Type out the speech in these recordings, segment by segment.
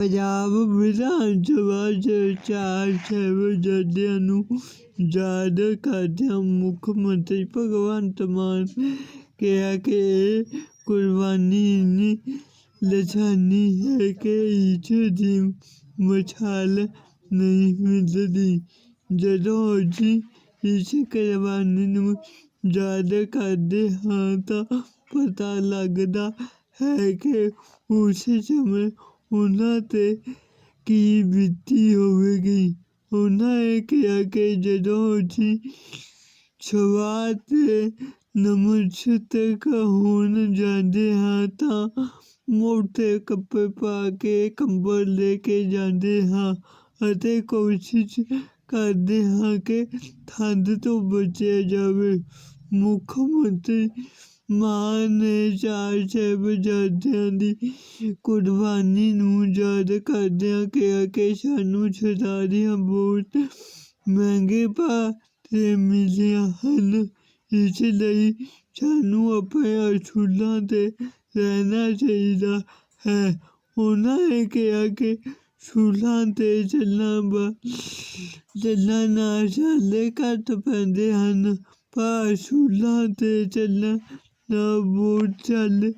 ਪੰਜਾਬ ਵਿਧਾਨ ਸਭਾ ਚ ਚਾਰ ਸਾਹਿਬਜ਼ਾਦਿਆਂ ਨੂੰ ਯਾਦ ਕਰਦਿਆਂ ਮੁੱਖ ਮੰਤਰੀ ਭਗਵੰਤ ਮਾਨ ਕਿਹਾ ਕਿ ਇਹ ਕੁਰਬਾਨੀ ਇੰਨੀ ਲਾਸਾਨੀ ਹੈ ਕਿ ਇਸ ਦੀ ਮਿਸਾਲ ਨਹੀਂ ਮਿਲਦੀ ਜਦੋਂ ਅਸੀਂ ਇਸ ਕੁਰਬਾਨੀ ਨੂੰ ਯਾਦ ਕਰਦੇ ਹਾਂ ਤਾਂ ਪਤਾ ਲੱਗਦਾ ਹੈ ਕਿ ਉਸ ਸਮੇਂ ਉਹਨਾਂ ਤੇ ਕੀ ਬੀਤੀ ਹੋਵੇਗੀ ਉਹਨਾਂ ਇਹ ਕਿਹਾ ਕਿ ਜਦੋਂ ਅਸੀਂ ਸਭਾ ਤੇ ਨਮਸਤਕ ਹੋਣ ਜਾਂਦੇ ਹਾਂ ਤਾਂ ਮੋਟੇ ਕੱਪੜੇ ਪਾ ਕੇ ਕੰਬਲ ਲੈ ਕੇ ਜਾਂਦੇ ਹਾਂ ਅਤੇ ਕੋਸ਼ਿਸ਼ ਕਰਦੇ ਹਾਂ ਕਿ ਠੰਡ ਤੋਂ ਬਚਿਆ ਜਾਵੇ ਮੁੱਖ ਮੰਤਰੀ ਮਾਨ ਨੇ ਚਾਰ ਸਾਹਿਬਜ਼ਾਦਿਆਂ ਦੀ ਕੁਰਬਾਨੀ ਨੂੰ ਯਾਦ ਕਰਦਿਆਂ ਕਿਹਾ ਕਿ ਸਾਨੂੰ ਸ਼ਹਾਦਤਾਂ ਬਹੁਤ ਮਹਿੰਗੇ ਭਾਅ 'ਤੇ ਮਿਲੀਆਂ ਹਨ। ਇਸ ਲਈ ਸਾਨੂੰ ਆਪਣੇ ਅਸੂਲਾਂ 'ਤੇ ਰਹਿਣਾ ਚਾਹੀਦਾ ਹੈ। ਉਹਨਾਂ ਨੇ ਕਿਹਾ ਕਿ ਅਸੂਲਾਂ 'ਤੇ ਚੱਲਣ ਬ, ਚੱਲਣ ਨਾਲ ਸਾਡੇ ਘੱਟ ਪੈਂਦੇ ਹਨ। ਪਰ ਸੂਲਾਂ 'ਤੇ ਚੱਲਣ ਨਾਲ ਬਹੁਤ ਚੱਲ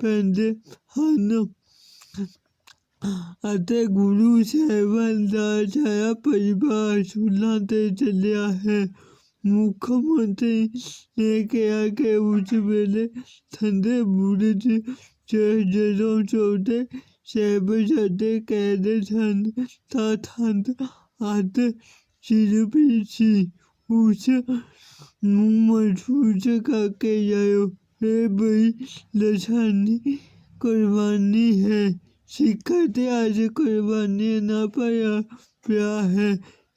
ਪੈਂਦੇ ਹਨ। ਅਤੇ ਗੁਰੂ ਸਾਹਿਬਾਨ ਦਾ ਸਾਰਾ ਪਰਿਵਾਰ ਸੂਲਾਂ 'ਤੇ ਚੱਲਿਆ ਹੈ। ਮੁੱਖ ਮੰਤਰੀ ਨੇ ਕਿਹਾ ਕਿ ਉਸ ਵੇਲੇ ਠੰਡੇ ਬੁਰਜ 'ਚ ਜਦੋਂ ਛੋਟੇ ਸਾਹਿਬਜ਼ਾਦੇ ਕੈਦ ਸਨ, ਤਾਂ ਠੰਡ ਹੱਦ ਸਿਰ ਪਈ ਸੀ। ਉਸ ਨੂੰ ਮਹਿਸੂਸ ਕਰਕੇ ਜਾਇਓ। ਇਹ ਬੜੀ ਲਾਸਾਨੀ ਕੁਰਬਾਨੀ ਹੈ ਸਿੱਖ ਇਤਿਹਾਸ ਕੁਰਬਾਨੀਆਂ ਨਾਲ ਭਰਿਆ ਪਿਆ ਹੈ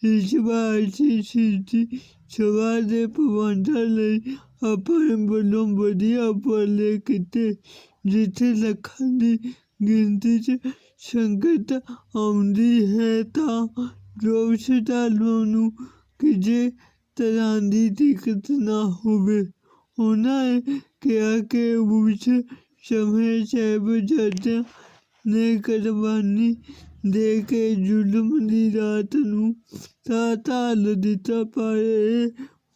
ਇਸ ਵਾਰ ਅਸੀਂ ਸਿੱਧੀ ਸਭਾ ਦੇ ਪ੍ਰਬੰਧਾਂ ਲਈ ਆਪਣੇ ਵੱਲੋਂ ਵਧੀਆ ਉਪਰਾਲੇ ਕੀਤੇ ਜਿੱਥੇ ਲੱਖਾਂ ਦੀ ਗਿਣਤੀ 'ਚ ਸੰਗਤ ਆਉਂਦੀ ਹੈ ਤਾਂ ਜੋ ਸ਼ਰਧਾਲੂਆਂ ਨੂੰ ਕਿਸੇ ਤਰ੍ਹਾਂ ਦੀ ਦਿੱਕਤ ਨਾ ਹੋਵੇ ਉਹਨਾਂ ਕਿਹਾ ਕਿ ਉਸ ਸਮੇਂ ਸਾਹਿਬਜ਼ਾਦਿਆਂ ਨੇ ਕੁਰਬਾਨੀ ਦੇ ਕੇ ਜ਼ੁਲਮ ਦੀ ਰਾਤ ਨੂੰ ਤਾਂ ਢਾਲ ਦਿੱਤਾ, ਪਰ ਇਹ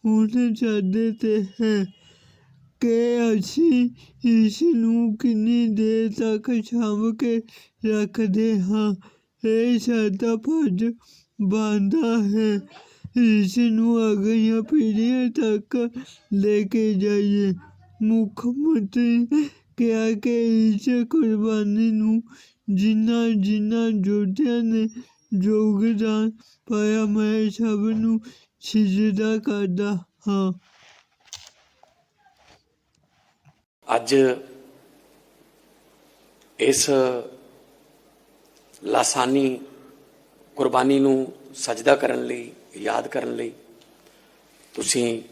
ਹੁਣ ਸਾਡੇ 'ਤੇ ਹੈ ਕਿ ਅਸੀਂ ਇਸ ਨੂੰ ਕਿੰਨੀ ਦੇਰ ਤੱਕ ਸਾਂਭ ਕੇ ਰੱਖਦੇ ਹਾਂ। ਇਹ ਸਾਡਾ ਫਰਜ਼ ਬਣਦਾ ਹੈ। ਇਸ ਨੂੰ ਅਗਲੀਆਂ ਪੀੜ੍ਹੀਆਂ ਤੱਕ ਲੈ ਕੇ ਜਾਈਏ, ਮੁੱਖ ਮੰਤਰੀ ਕਿਹਾ ਕਿ ਇਸ ਕੁਰਬਾਨੀ ਨੂੰ ਜਿਨ੍ਹਾਂ ਜਿਨ੍ਹਾਂ ਯੋਧਿਆਂ ਨੇ ਯੋਗਦਾਨ ਪਾਇਆ, ਮੈਂ ਸਭ ਨੂੰ ਸਿਜਦਾ ਕਰਦਾ ਹਾਂ। ਅੱਜ ਇਸ ਲਾਸਾਨੀ ਕੁਰਬਾਨੀ ਨੂੰ ਸਜਦਾ ਕਰਨ ਲਈ, ਯਾਦ ਕਰਨ ਲਈ ਤੁਸੀਂ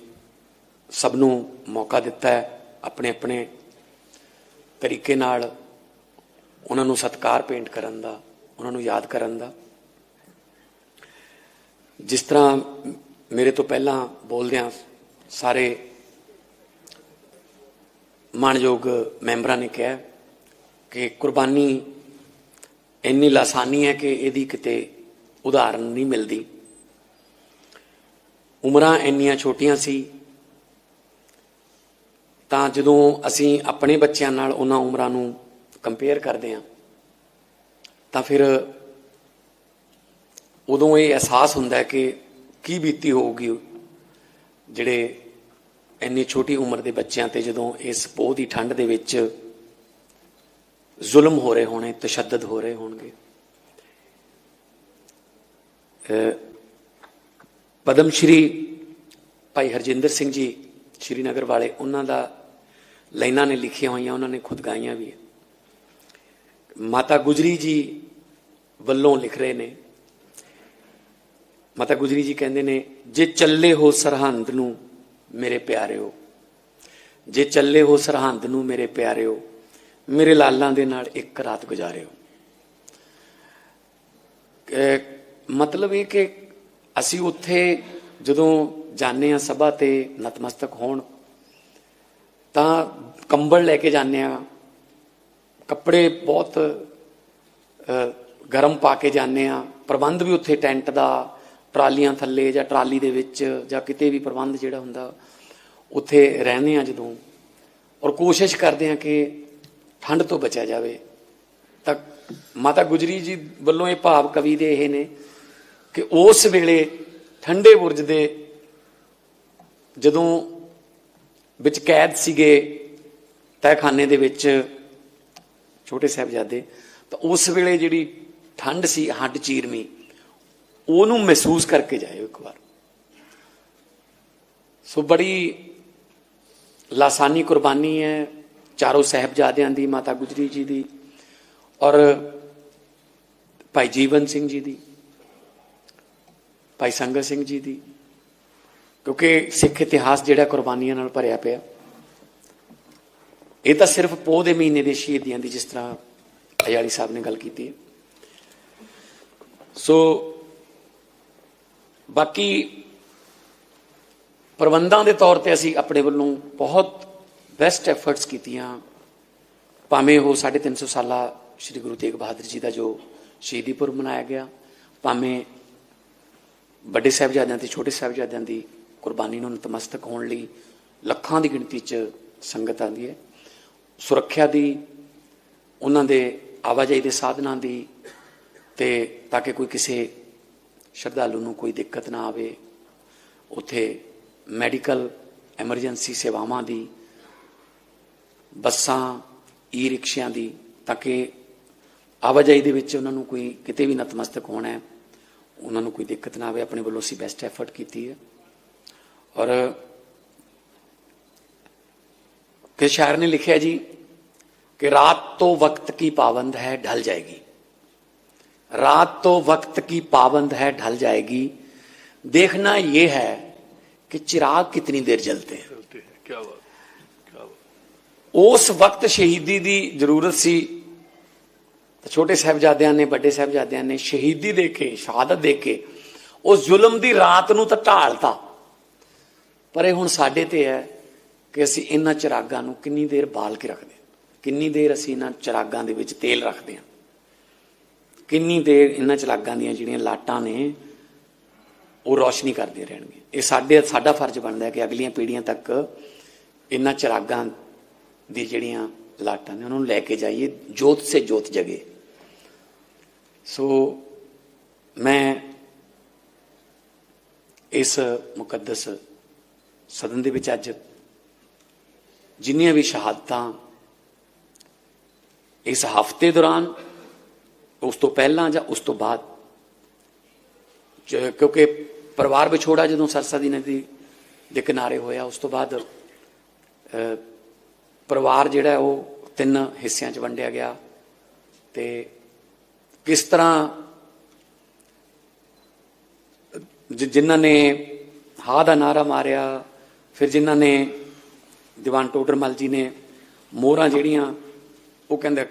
ਸਭ ਨੂੰ ਮੌਕਾ ਦਿੱਤਾ ਹੈ ਆਪਣੇ ਆਪਣੇ ਤਰੀਕੇ ਨਾਲ ਉਹਨਾਂ ਨੂੰ ਸਤਕਾਰ ਪੇਂਟ ਕਰਨ ਦਾ, ਉਹਨਾਂ ਨੂੰ ਯਾਦ ਕਰਨ ਦਾ। ਜਿਸ ਤਰ੍ਹਾਂ ਮੇਰੇ ਤੋਂ ਪਹਿਲਾਂ ਬੋਲਦਿਆਂ ਸਾਰੇ ਮਾਣਯੋਗ ਮੈਂਬਰਾਂ ਨੇ ਕਿਹਾ ਕਿ ਕੁਰਬਾਨੀ ਇੰਨੀ ਲਾਸਾਨੀ ਹੈ ਕਿ ਇਹਦੀ ਕਿਤੇ ਉਦਾਹਰਨ ਨਹੀਂ ਮਿਲਦੀ। ਉਮਰਾਂ ਇੰਨੀਆਂ ਛੋਟੀਆਂ ਸੀ, ਤਾਂ ਜਦੋਂ ਅਸੀਂ ਆਪਣੇ ਬੱਚਿਆਂ ਨਾਲ ਉਹਨਾਂ ਉਮਰਾਂ ਨੂੰ ਕੰਪੇਅਰ ਕਰਦੇ ਹਾਂ, ਤਾਂ ਫਿਰ ਉਦੋਂ ਇਹ ਅਹਿਸਾਸ ਹੁੰਦਾ ਹੈ ਕਿ ਕੀ ਬੀਤੀ ਹੋਊਗੀ ਜਿਹੜੇ ਇੰਨੀ ਛੋਟੀ ਉਮਰ ਦੇ ਬੱਚਿਆਂ ਤੇ ਜਦੋਂ ਇਸ ਪੋਹ ਦੀ ਠੰਡ ਦੇ ਵਿੱਚ ਜ਼ੁਲਮ ਹੋ ਰਹੇ ਹੋਣੇ, ਤਸ਼ੱਦਦ ਹੋ ਰਹੇ ਹੋਣਗੇ। ਪਦਮ ਸ਼੍ਰੀ ਭਾਈ ਹਰਜਿੰਦਰ ਸਿੰਘ ਜੀ ਸ਼੍ਰੀਨਗਰ ਵਾਲੇ, ਉਹਨਾਂ ਦਾ ਲਾਈਨਾਂ ਨੇ ਲਿਖੀਆਂ ਹੋਈਆਂ, ਉਹਨਾਂ ਨੇ ਖੁਦ ਗਾਈਆਂ ਵੀ ਮਾਤਾ ਗੁਜਰੀ ਜੀ ਵੱਲੋਂ ਲਿਖ ਰਹੇ ਨੇ। ਮਾਤਾ ਗੁਜਰੀ ਜੀ ਕਹਿੰਦੇ ਨੇ, ਜੇ ਚੱਲੇ ਹੋ ਸਰਹੰਦ ਨੂੰ ਮੇਰੇ ਪਿਆਰਿਓ, ਜੇ ਚੱਲੇ ਹੋ ਸਰਹੰਦ ਨੂੰ ਮੇਰੇ ਪਿਆਰਿਓ, ਮੇਰੇ ਲਾਲਾਂ ਦੇ ਨਾਲ ਇੱਕ ਰਾਤ ਗੁਜ਼ਾਰਿਓ। ਅਹ ਮਤਲਬ ਇਹ ਕਿ ਅਸੀਂ ਉੱਥੇ ਜਦੋਂ ਜਾਂਦੇ ਆ ਸਭਾ ਤੇ ਨਤਮਸਤਕ ਹੋਣ, ਤਾਂ ਕੰਬਲ ਲੈ ਕੇ ਜਾਂਦੇ ਆ ਕੱਪੜੇ ਬਹੁਤ ਗਰਮ ਪਾ ਕੇ ਜਾਂਦੇ ਆ ਪ੍ਰਬੰਧ ਵੀ ਉੱਥੇ ਟੈਂਟ ਦਾ, ਟਰਾਲੀਆਂ ਥੱਲੇ ਜਾਂ ਟਰਾਲੀ ਦੇ ਵਿੱਚ ਜਾਂ ਕਿਤੇ ਵੀ ਪ੍ਰਬੰਧ ਜਿਹੜਾ ਹੁੰਦਾ, ਉੱਥੇ ਰਹਿੰਦੇ ਆ ਜਦੋਂ ਔਰ ਕੋਸ਼ਿਸ਼ ਕਰਦੇ ਆ ਕਿ ਠੰਡ ਤੋਂ ਬਚਿਆ ਜਾਵੇ। ਤਾਂ ਮਾਤਾ ਗੁਜਰੀ ਜੀ ਵੱਲੋਂ ਇਹ ਭਾਵ ਕਵੀ ਦੇ ਇਹ ਨੇ ਕਿ ਉਸ ਵੇਲੇ ਠੰਡੇ ਬੁਰਜ ਦੇ ਜਦੋਂ ਵਿੱਚ ਕੈਦ ਸੀਗੇ ਤਹਿਖਾਨੇ ਦੇ ਵਿੱਚ ਛੋਟੇ ਸਾਹਿਬਜ਼ਾਦੇ, ਤਾਂ ਉਸ ਵੇਲੇ ਜਿਹੜੀ ਠੰਡ ਸੀ, ਹੱਡ ਚੀਰਮੀ, ਉਹਨੂੰ ਮਹਿਸੂਸ ਕਰਕੇ ਜਾਇਓ ਇੱਕ ਵਾਰ। ਸੋ ਬੜੀ ਲਾਸਾਨੀ ਕੁਰਬਾਨੀ ਹੈ ਚਾਰੋਂ ਸਾਹਿਬਜ਼ਾਦਿਆਂ ਦੀ, ਮਾਤਾ ਗੁਜਰੀ ਜੀ ਦੀ ਔਰ ਭਾਈ ਜੀਵਨ ਸਿੰਘ ਜੀ ਦੀ। ਭਾਈ ਸੰਗਤ ਸਿੰਘ ਜੀ ਦੀ, ਕਿਉਂਕਿ ਸਿੱਖ ਇਤਿਹਾਸ ਜਿਹੜਾ ਕੁਰਬਾਨੀਆਂ ਨਾਲ ਭਰਿਆ ਪਿਆ। ਇਹ ਤਾਂ ਸਿਰਫ ਪੋਹ ਦੇ ਮਹੀਨੇ ਦੇ ਸ਼ਹੀਦੀਆਂ ਦੀ ਜਿਸ ਤਰ੍ਹਾਂ ਅਯਾਲੀ ਸਾਹਿਬ ਨੇ ਗੱਲ ਕੀਤੀ ਹੈ। ਸੋ ਬਾਕੀ ਪ੍ਰਬੰਧਾਂ ਦੇ ਤੌਰ ਤੇ ਅਸੀਂ ਆਪਣੇ ਵੱਲੋਂ ਬਹੁਤ ਬੈਸਟ ਐਫਰਟਸ ਕੀਤੀਆਂ। ਭਾਵੇਂ ਉਹ 350 ਸਾਲਾ ਸ੍ਰੀ ਗੁਰੂ ਤੇਗ ਬਹਾਦਰ ਜੀ ਦਾ ਜੋ ਸ਼ਹੀਦੀ ਪੁਰਬ ਮਨਾਇਆ ਗਿਆ, ਭਾਵੇਂ ਵੱਡੇ ਸਾਹਿਬਜ਼ਾਦਿਆਂ ਤੇ ਛੋਟੇ ਸਾਹਿਬਜ਼ਾਦਿਆਂ ਦੀ ਕੁਰਬਾਨੀ ਨੂੰ ਨਤਮਸਤਕ ਹੋਣ ਲਈ ਲੱਖਾਂ ਦੀ ਗਿਣਤੀ 'ਚ ਸੰਗਤ ਆਉਂਦੀ ਹੈ। ਸੁਰੱਖਿਆ ਦੀ, ਉਹਨਾਂ ਦੇ ਆਵਾਜਾਈ ਦੇ ਸਾਧਨਾਂ ਦੀ ਤੇ ਤਾਂ ਕਿ ਕੋਈ ਕਿਸੇ ਸ਼ਰਧਾਲੂ ਨੂੰ ਕੋਈ ਦਿੱਕਤ ਨਾ ਆਵੇ, ਉੱਥੇ ਮੈਡੀਕਲ ਐਮਰਜੈਂਸੀ ਸੇਵਾਵਾਂ ਦੀ, ਬੱਸਾਂ ਈ ਰਿਕਸ਼ਿਆਂ ਦੀ ਤਾਂ ਕਿ ਆਵਾਜਾਈ ਦੇ ਵਿੱਚ ਉਹਨਾਂ ਨੂੰ ਕੋਈ ਕਿਤੇ ਵੀ ਨਤਮਸਤਕ ਹੋਣਾ ਹੈ। ਉਹਨਾਂ ਨੂੰ ਕੋਈ ਦਿੱਕਤ ਨਾ ਆਵੇ ਆਪਣੇ ਵੱਲੋਂ ਅਸੀਂ ਬੈਸਟ ਐਫਰਟ ਕੀਤੀ ਹੈ ਔਰ ਕਿ ਸ਼ਾਇਰ ਨੇ ਲਿਖਿਆ ਜੀ कि रात तो वक्त की पाबंद है ढल जाएगी रात तो वक्त की पाबंद है ढल जाएगी देखना यह है कि चिराग कितनी देर जलते हैं चलते हैं क्या बात क्या बात ਉਸ ਵਕਤ ਸ਼ਹੀਦੀ ਦੀ ਜ਼ਰੂਰਤ ਸੀ ਤਾਂ ਛੋਟੇ ਸਾਹਿਬਜ਼ਾਦਿਆਂ ਨੇ, ਵੱਡੇ ਸਾਹਿਬਜ਼ਾਦਿਆਂ ਨੇ ਸ਼ਹੀਦੀ ਦੇ ਕੇ, ਸ਼ਹਾਦਤ ਦੇ ਕੇ ਉਸ ਜ਼ੁਲਮ ਦੀ ਰਾਤ ਨੂੰ ਤਾਂ ਢਾਲਤਾ। ਪਰ ਇਹ ਹੁਣ ਸਾਡੇ ਤੇ ਹੈ ਕਿ ਅਸੀਂ ਇਹਨਾਂ ਚਿਰਾਗਾਂ ਨੂੰ ਕਿੰਨੀ ਦੇਰ ਬਾਲ ਕੇ ਰੱਖਦੇ ਹਾਂ। ਕਿੰਨੀ ਦੇਰ ਅਸੀਂ ਇਹਨਾਂ ਚਿਰਾਗਾਂ ਦੇ ਵਿੱਚ ਤੇਲ ਰੱਖਦੇ ਹਾਂ। ਕਿੰਨੀ ਦੇਰ ਇਹਨਾਂ ਚਿਰਾਗਾਂ ਦੀਆਂ ਜਿਹੜੀਆਂ ਲਾਟਾਂ ਨੇ, ਉਹ ਰੋਸ਼ਨੀ ਕਰਦੇ ਰਹਿਣਗੇ। ਇਹ ਸਾਡੇ, ਸਾਡਾ ਫਰਜ਼ ਬਣਦਾ ਹੈ ਕਿ ਅਗਲੀਆਂ ਪੀੜ੍ਹੀਆਂ ਤੱਕ ਇਹਨਾਂ ਚਿਰਾਗਾਂ ਦੀ ਜਿਹੜੀਆਂ ਲਾਟਾਂ ਨੇ ਉਹਨਾਂ ਨੂੰ ਲੈ ਕੇ ਜਾਈਏ ਜੋਤ ਸੇ ਜੋਤ ਜਗੇ ਸੋ ਮੈਂ ਇਸ ਮੁਕੱਦਸ ਸਦਨ ਦੇ ਵਿੱਚ ਅੱਜ ਜਿੰਨੀਆਂ ਵੀ ਸ਼ਹਾਦਤਾਂ ਇਸ ਹਫ਼ਤੇ ਦੌਰਾਨ ਉਸ ਤੋਂ ਪਹਿਲਾਂ ਜਾਂ ਉਸ ਤੋਂ ਬਾਅਦ ਕਿਉਂਕਿ ਪਰਿਵਾਰ ਵਿਛੋੜਾ ਜਦੋਂ ਸਰਸਾ ਦੀ ਨਦੀ ਦੇ ਕਿਨਾਰੇ ਹੋਇਆ ਉਸ ਤੋਂ ਬਾਅਦ ਪਰਿਵਾਰ ਜਿਹੜਾ ਉਹ ਤਿੰਨ ਹਿੱਸਿਆਂ 'ਚ ਵੰਡਿਆ ਗਿਆ ਤੇ ਕਿਸ ਤਰ੍ਹਾਂ ਜ- ਜਿਨ੍ਹਾਂ ਨੇ ਹਾ ਦਾ ਨਾਰਾ ਮਾਰਿਆ, ਫਿਰ ਜਿਨ੍ਹਾਂ ਨੇ ਦੀਵਾਨ ਟੋਡਰਮਲ ਜੀ ਨੇ ਮੋਹਰਾਂ ਜਿਹੜੀਆਂ, ਉਹ ਕਹਿੰਦੇ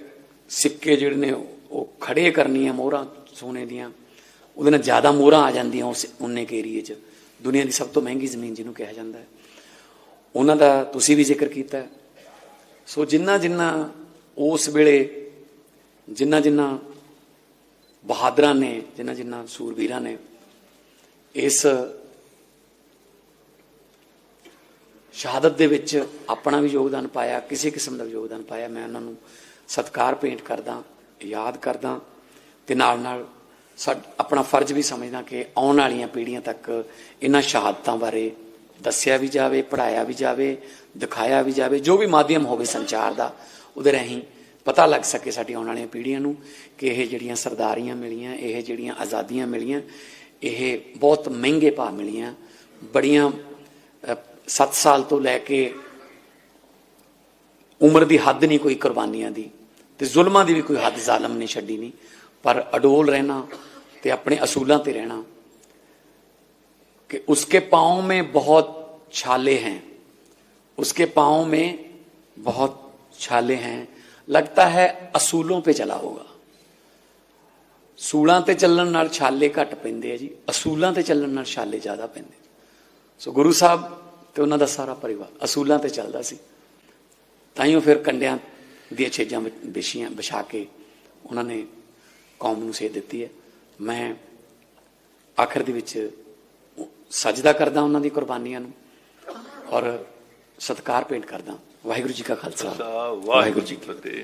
ਸਿੱਕੇ ਜਿਹੜੇ ਨੇ ਉਹ ਖੜੇ ਕਰਨੀਆਂ ਮੋਹਰਾਂ ਸੋਨੇ ਦੀਆਂ, ਉਹਦੇ ਨਾਲ ਜ਼ਿਆਦਾ ਮੋਹਰਾਂ ਆ ਜਾਂਦੀਆਂ ਉਸ ਉਨੇ ਕੇ ਏਰੀਏ 'ਚ ਦੁਨੀਆ ਦੀ ਸਭ ਤੋਂ ਮਹਿੰਗੀ ਜ਼ਮੀਨ ਜਿਹਨੂੰ ਕਿਹਾ ਜਾਂਦਾ ਹੈ ਉਹਨਾਂ ਦਾ ਤੁਸੀਂ ਵੀ ਜ਼ਿਕਰ ਕੀਤਾ ਹੈ। ਸੋ ਜਿੰਨਾ ਜਿੰਨਾ ਉਸ ਵੇਲੇ, ਜਿੰਨਾ ਜਿੰਨਾ ਬਹਾਦਰਾਂ ਨੇ, ਜਿੰਨਾ ਜਿੰਨਾ ਸੂਰਬੀਰਾਂ ਨੇ ਇਸ ਸ਼ਹਾਦਤ ਦੇ ਵਿੱਚ ਆਪਣਾ ਵੀ ਯੋਗਦਾਨ ਪਾਇਆ, ਕਿਸੇ ਕਿਸਮ ਦਾ ਵੀ ਯੋਗਦਾਨ ਪਾਇਆ, ਮੈਂ ਉਹਨਾਂ ਨੂੰ ਸਤਿਕਾਰ ਭੇਂਟ ਕਰਦਾ, ਯਾਦ ਕਰਦਾ ਤੇ ਨਾਲ ਨਾਲ ਸਾਡ- ਆਪਣਾ ਫਰਜ਼ ਵੀ ਸਮਝਦਾ ਕਿ ਆਉਣ ਵਾਲੀਆਂ ਪੀੜ੍ਹੀਆਂ ਤੱਕ ਇਹਨਾਂ ਸ਼ਹਾਦਤਾਂ ਬਾਰੇ ਦੱਸਿਆ ਵੀ ਜਾਵੇ ਪੜਾਇਆ ਵੀ ਜਾਵੇ, ਦਿਖਾਇਆ ਵੀ ਜਾਵੇ, ਜੋ ਵੀ ਮਾਧਿਅਮ ਹੋਵੇ ਸੰਚਾਰ ਦਾ, ਉਹਦੇ ਰਾਹੀਂ ਪਤਾ ਲੱਗ ਸਕੇ ਸਾਡੀ ਆਉਣ ਵਾਲੀਆਂ ਪੀੜ੍ਹੀਆਂ ਨੂੰ ਕਿ ਇਹ ਜਿਹੜੀਆਂ ਸਰਦਾਰੀਆਂ ਮਿਲੀਆਂ, ਇਹ ਜਿਹੜੀਆਂ ਆਜ਼ਾਦੀਆਂ ਮਿਲੀਆਂ, ਇਹ ਬਹੁਤ ਮਹਿੰਗੇ ਭਾਅ ਮਿਲੀਆਂ, ਬੜੀਆਂ 7 ਸਾਲ ਤੋਂ ਲੈ ਕੇ ਉਮਰ ਦੀ ਹੱਦ ਨਹੀਂ ਕੋਈ ਕੁਰਬਾਨੀਆਂ ਦੀ ਤੇ ਜ਼ੁਲਮਾਂ ਦੀ ਵੀ ਕੋਈ ਹੱਦ ਜ਼ਾਲਮ ਨੇ ਛੱਡੀ ਨਹੀਂ, ਪਰ ਅਡੋਲ ਰਹਿਣਾ ਤੇ ਆਪਣੇ ਅਸੂਲਾਂ ਤੇ ਰਹਿਣਾ कि उसके पांव में बहुत छाले हैं उसके पांव में बहुत छाले हैं लगता है ਅਸੂਲੋਂ पे चला होगा ਸੂਲਾਂ ਤੇ ਚੱਲਣ ਨਾਲ ਛਾਲੇ ਘੱਟ ਪੈਂਦੇ ਆ ਜੀ ਅਸੂਲਾਂ ਤੇ ਚੱਲਣ ਨਾਲ ਛਾਲੇ ਜ਼ਿਆਦਾ ਪੈਂਦੇ ਸੋ ਗੁਰੂ ਸਾਹਿਬ ਤੇ ਉਹਨਾਂ ਦਾ ਸਾਰਾ ਪਰਿਵਾਰ ਅਸੂਲਾਂ ਤੇ ਚੱਲਦਾ ਸੀ ਤਾਈਓ ਫਿਰ ਕੰਡਿਆਂ ਦੀਆਂ ਛੇਜਾਂ ਵਿੱਚ ਵਿਛੀਆਂ ਵਿਛਾ ਕੇ ਉਹਨਾਂ ਨੇ ਕੌਮ ਨੂੰ ਸੇਧ ਦਿੱਤੀ ਹੈ ਮੈਂ ਆਖਰ ਦੇ ਵਿੱਚ ਸਜਦਾ ਕਰਦਾ ਉਹਨਾਂ ਦੀ ਕੁਰਬਾਨੀਆਂ ਨੂੰ ਔਰ ਸਤਿਕਾਰ ਭੇਂਟ ਕਰਦਾ। ਵਾਹਿਗੁਰੂ ਜੀ ਕਾ ਖਾਲਸਾ। ਵਾਹਿਗੁਰੂ ਜੀ ਕੀ ਫਤਿਹ।